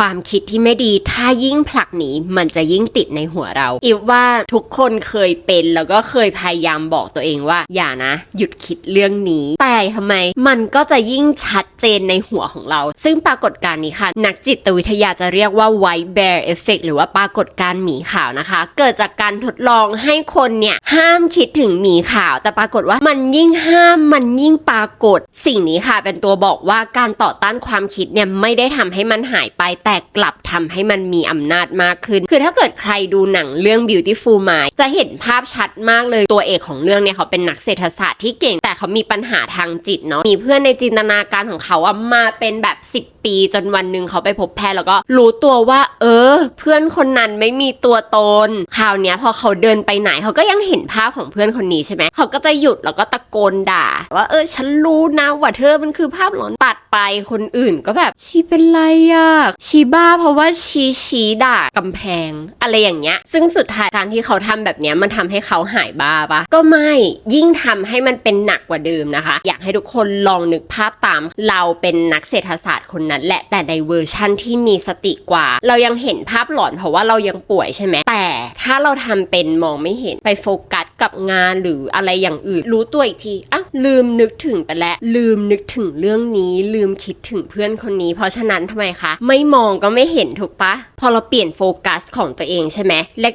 ความคิดที่ไม่ดี ถ้ายิ่งผลักหนีมันจะยิ่งติดในหัวเรา อีฟว่าทุกคนเคยเป็นแล้วก็เคยพยายามบอกตัวเองว่า อย่านะ หยุดคิดเรื่องนี้ แต่ทำไมมันก็จะยิ่งชัดเจนในหัวของเรา ซึ่งปรากฏการณ์นี้ค่ะ นักจิตวิทยาจะเรียกว่า white bear effect หรือว่าปรากฏการณ์หมีขาวนะคะ เกิดจากการทดลองให้คนเนี่ยห้ามคิดถึงหมีขาว แต่ปรากฏว่ามันยิ่งห้ามมันยิ่งปรากฏ สิ่งนี้ค่ะ เป็นตัวบอกว่าการต่อต้านความคิดเนี่ยไม่ได้ทำให้มันหายไปแต่กลับทำให้มันมีอำนาจมากขึ้น คือถ้าเกิดใครดูหนังเรื่อง beautiful mind จะเห็นภาพชัดมากเลยตัวเอกของเรื่องเนี่ยเขาเป็นนักเศรษฐศาสตร์ที่เก่ง แต่เขามีปัญหาทางจิตเนาะมีเพื่อนในจินตนาการของเขาอะมาเป็นแบบ 10 ปีจนวันหนึ่งเขาไปพบแพทย์แล้วก็รู้ตัวว่า เออ เพื่อนคนนั้นไม่มีตัวตนคราวเนี้ยพอเขาเดินไปไหนเขาก็ยังเห็นภาพของเพื่อนคนนี้ใช่ไหมเขาก็จะหยุดแล้วก็ตะโกนด่า ว่าเออฉันรู้นะว่าเธอมันคือภาพหลอนตัด ไปคนอื่นก็แบบชีเป็นไรอะชีบ้าเพราะว่าชีชี้ด่ากำแพง อะไรอย่างเงี้ย ซึ่งสุดท้ายการที่เขาทำแบบเนี้ยมันทำให้เขาหายบ้าปะก็ไม่ยิ่งทำให้มันเป็นหนักกว่าเดิมนะคะ อยากให้ทุกคนลองนึกภาพตามเราเป็นนักเศรษฐศาสตร์คนนั้นแหละแต่ในเวอร์ชั่นที่มีสติกว่า เรายังเห็นภาพหลอนเพราะว่าเรายังป่วยใช่ไหมแต่ถ้าเราทำเป็นมองไม่เห็นไปโฟกัสกับงานหรืออะไรอย่างอื่น รู้ตัวอีกทีอะ ลืมนึกถึงไปแล้วลืมนึกถึงเรื่องนี้ ลืมคิดถึงเพื่อนคนนี้ เพราะฉะนั้นทำไมคะ ไม่มองก็ไม่เห็นถูกปะพอเราเปลี่ยนโฟกัสของตัวเองใช่ไหม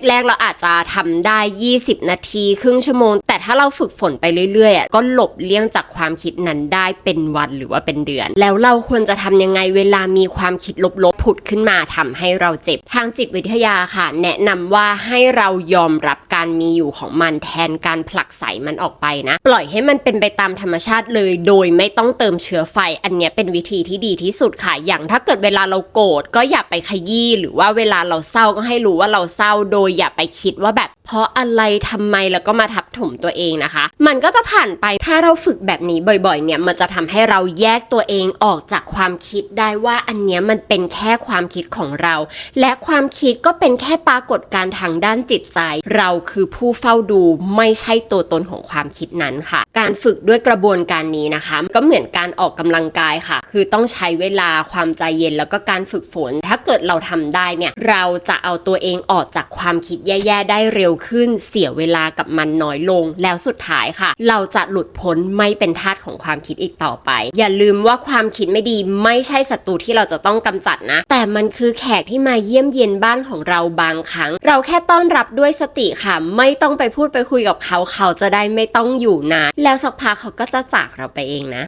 แรกๆ เราอาจจะทำได้ 20 นาที ครึ่งชั่วโมง แต่ถ้าเราฝึกฝนไปเรื่อยๆก็หลบเลี่ยงจากความคิดนั้นได้เป็นวันหรือว่าเป็นเดือน แล้วเราควรจะทำยังไงเวลามีความคิดลบๆผุดขึ้นมาทำให้เราเจ็บทางจิตวิทยาค่ะ แนะนำว่าให้เรายอมรับการมีอยู่ของมันแทนการผลักไสมันออกไปนะ ปล่อยให้มันเป็นไปไปตามธรรมชาติเลย โดยไม่ต้องเติมเชื้อไฟ อันเนี้ยเป็นวิธีที่ดีที่สุดค่ะ อย่างถ้าเกิดเวลาเราโกรธก็อย่าไปขยี้ หรือว่าเวลาเราเศร้าก็ให้รู้ว่าเราเศร้า โดยอย่าไปคิดว่าแบบ เพราะอะไรทำไมแล้วก็มาทับถมตัวเองนะคะ มันก็จะผ่านไปถ้าเราฝึกแบบนี้บ่อยๆ เนี่ยมันจะทำให้เราแยกตัวเองออกจากความคิดได้ว่าอันเนี้ยมันเป็นแค่ความคิดของเรา และความคิดก็เป็นแค่ปรากฏการณ์ทางด้านจิตใจ เราคือผู้เฝ้าดูไม่ใช่ตัวตนของความคิดนั้นค่ะ การฝึกด้วยกระบวนการนี้นะคะ ก็เหมือนการออกกำลังกายค่ะ คือต้องใช้เวลาความใจเย็นแล้วก็การฝึกฝน ถ้าเกิดเราทำได้เนี่ยเราจะเอาตัวเองออกจากความคิดแย่ๆได้เร็วขึ้นเสียเวลากับมันน้อยลง แล้วสุดท้ายค่ะ เราจะหลุดพ้นไม่เป็นทาสของความคิดอีกต่อไป อย่าลืมว่าความคิดไม่ดีไม่ใช่ศัตรูที่เราจะต้องกำจัดนะ แต่มันคือแขกที่มาเยี่ยมเยียนบ้านของเราบางครั้ง เราแค่ต้อนรับด้วยสติค่ะ ไม่ต้องไปพูดไปคุยกับเขาเขาจะได้ไม่ต้องอยู่นานแล้วสักพักเขาก็จะจากเราไปเองนะ